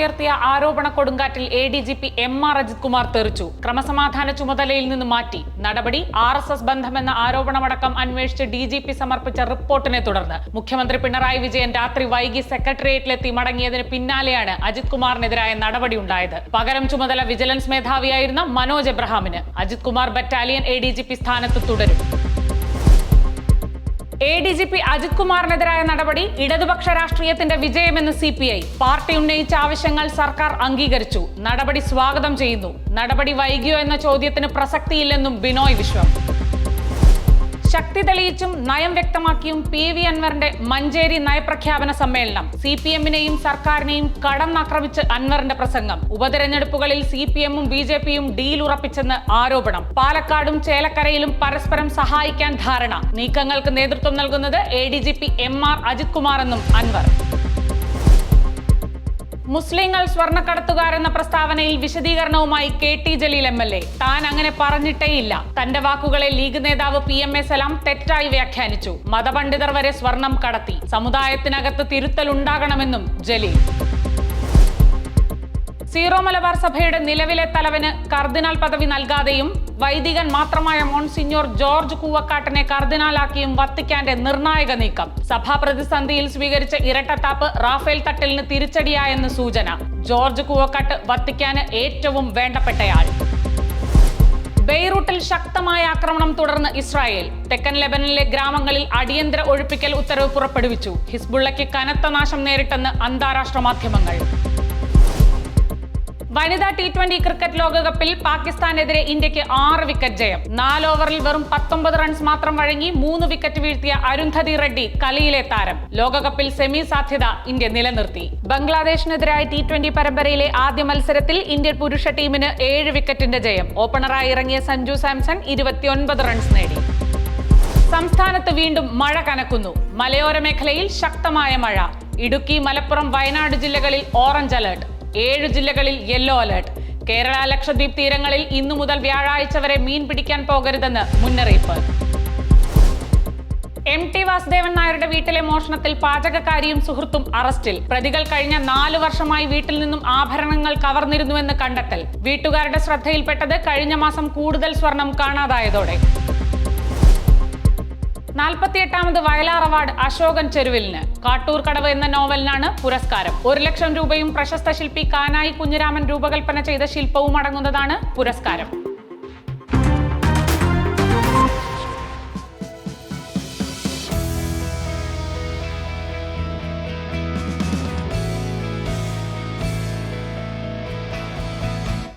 ഉയർത്തിയ ആരോപണ കൊടുങ്കാറ്റിൽ A D G P M R Ajith Kumar തെറിച്ചു. ക്രമസമാധാന ചുമതലയിൽ നിന്ന് മാറ്റി. നടപടി ആർ എസ് എസ് ബന്ധമെന്ന ആരോപണമടക്കം അന്വേഷിച്ച് ഡി ജി പി സമർപ്പിച്ച റിപ്പോർട്ടിനെ തുടർന്ന്. മുഖ്യമന്ത്രി പിണറായി വിജയൻ രാത്രി വൈകി സെക്രട്ടേറിയറ്റിലെത്തി മടങ്ങിയതിന് പിന്നാലെയാണ് അജിത് കുമാറിനെതിരായ നടപടി ഉണ്ടായത്. പകരം ചുമതല വിജിലൻസ് മേധാവിയായിരുന്ന Manoj എബ്രഹാമിന്. Ajith Kumar battalion A D G P സ്ഥാനത്ത് തുടരും. ഡി ജി പി അജിത് കുമാറിനെതിരായ നടപടി ഇടതുപക്ഷ രാഷ്ട്രീയത്തിന്റെ വിജയമെന്ന് സി പി ഐ പാർട്ടി ഉന്നയിച്ച ആവശ്യങ്ങൾ സർക്കാർ അംഗീകരിച്ചു. നടപടി സ്വാഗതം ചെയ്യുന്നു. നടപടി വൈകിയോ എന്ന ചോദ്യത്തിന് പ്രസക്തിയില്ലെന്നും ബിനോയ് വിശ്വം. ശക്തി തെളിയിച്ചും നയം വ്യക്തമാക്കിയും പി വി അൻവറിന്റെ മഞ്ചേരി നയപ്രഖ്യാപന സമ്മേളനം സി പി എമ്മിനെയും സർക്കാരിനെയും കടന്നാക്രമിച്ച് അൻവറിന്റെ പ്രസംഗം. ഉപതെരഞ്ഞെടുപ്പുകളിൽ സി പി എമ്മും ബി ജെ പിയും ഡീൽ ഉറപ്പിച്ചെന്ന് ആരോപണം. പാലക്കാടും ചേലക്കരയിലും പരസ്പരം സഹായിക്കാൻ ധാരണ. നീക്കങ്ങൾക്ക് നേതൃത്വം നൽകുന്നത് A D G P M R Ajith Kumar എന്നും അൻവർ. മുസ്ലിങ്ങൾ സ്വർണക്കടത്തുകാരെന്ന പ്രസ്താവനയിൽ വിശദീകരണവുമായി K T Jaleel M L A. താൻ അങ്ങനെ പറഞ്ഞിട്ടേയില്ല. തന്റെ വാക്കുകളെ ലീഗ് നേതാവ് പി എം എ സലാം തെറ്റായി വ്യാഖ്യാനിച്ചു. മതപണ്ഡിതർ വരെ സ്വർണം കടത്തി. സമുദായത്തിനകത്ത് തിരുത്തൽ ഉണ്ടാകണമെന്നും ജലീൽ. സീറോ മലബാർ സഭയുടെ നിലവിലെ തലവന് കർദിനാൾ പദവി നൽകാതെയും വൈദികൻ മാത്രമായ മോൺസിഞ്ഞോർ ജോർജ് കൂവക്കാട്ടിനെ കർദിനാലാക്കിയും വത്തിക്കാന്റെ നിർണായക നീക്കം. സഭാ പ്രതിസന്ധിയിൽ സ്വീകരിച്ച ഇരട്ടത്താപ്പ് റാഫേൽ തട്ടലിന് തിരിച്ചടിയായെന്ന് സൂചന. ജോർജ് കൂവക്കാട്ട് വത്തിക്കാന് ഏറ്റവും വേണ്ടപ്പെട്ടയാൾ. ബെയ്റൂട്ടിൽ ശക്തമായ ആക്രമണം തുടർന്ന് ഇസ്രായേൽ. തെക്കൻ ലെബനനിലെ ഗ്രാമങ്ങളിൽ അടിയന്തര ഒഴിപ്പിക്കൽ ഉത്തരവ് പുറപ്പെടുവിച്ചു. ഹിസ്ബുള്ളയ്ക്ക് കനത്ത നാശം നേരിട്ടെന്ന് അന്താരാഷ്ട്ര മാധ്യമങ്ങൾ. വനിതാ ടി ട്വന്റി ക്രിക്കറ്റ് ലോകകപ്പിൽ പാകിസ്ഥാനെതിരെ ഇന്ത്യയ്ക്ക് ആറ് വിക്കറ്റ് ജയം. നാല് ഓവറിൽ വെറും പത്തൊമ്പത് റൺസ് മാത്രം വഴങ്ങി മൂന്ന് വിക്കറ്റ് വീഴ്ത്തിയ അരുന്ധതി റെഡ്ഡി കളിയിലെ താരം. ലോകകപ്പിൽ സെമി സാധ്യത ഇന്ത്യ നിലനിർത്തി. ബംഗ്ലാദേശിനെതിരായ ടി ട്വന്റി പരമ്പരയിലെ ആദ്യ മത്സരത്തിൽ ഇന്ത്യൻ പുരുഷ ടീമിന് ഏഴ് വിക്കറ്റിന്റെ ജയം. ഓപ്പണറായി ഇറങ്ങിയ സഞ്ജു സാംസൺ ഇരുപത്തിയൊൻപത് റൺസ് നേടി. സംസ്ഥാനത്ത് വീണ്ടും മഴ കനക്കുന്നു. മലയോര മേഖലയിൽ ശക്തമായ മഴ. ഇടുക്കി മലപ്പുറം വയനാട് ജില്ലകളിൽ ഓറഞ്ച് അലർട്ട്. ഏഴ് ജില്ലകളിൽ യെല്ലോ അലർട്ട് കേരള ലക്ഷദ്വീപ് തീരങ്ങളിൽ ഇന്നു മുതൽ വ്യാഴാഴ്ച വരെ മീൻ പിടിക്കാൻ പോകരുതെന്ന് മുന്നറിയിപ്പ്. എം ടി വാസുദേവൻ നായരുടെ വീട്ടിലെ മോഷണത്തിൽ പാചകക്കാരിയും സുഹൃത്തും അറസ്റ്റിൽ. പ്രതികൾ കഴിഞ്ഞ നാലു വർഷമായി വീട്ടിൽ നിന്നും ആഭരണങ്ങൾ കവർന്നിരുന്നുവെന്ന് കണ്ടെത്തൽ. വീട്ടുകാരുടെ ശ്രദ്ധയിൽപ്പെട്ടത് കഴിഞ്ഞ മാസം കൂടുതൽ സ്വർണം കാണാതായതോടെ. നാൽപ്പത്തിയെട്ടാമത് വയലാർ അവാർഡ് അശോകൻ ചെരുവിലിന്. കാട്ടൂർ കടവ് എന്ന നോവലിനാണ് പുരസ്കാരം. ഒരു ലക്ഷം രൂപയും പ്രശസ്ത ശില്പി കാനായി കുഞ്ഞിരാമൻ രൂപകൽപ്പന ചെയ്ത ശില്പവും അടങ്ങുന്നതാണ് പുരസ്കാരം.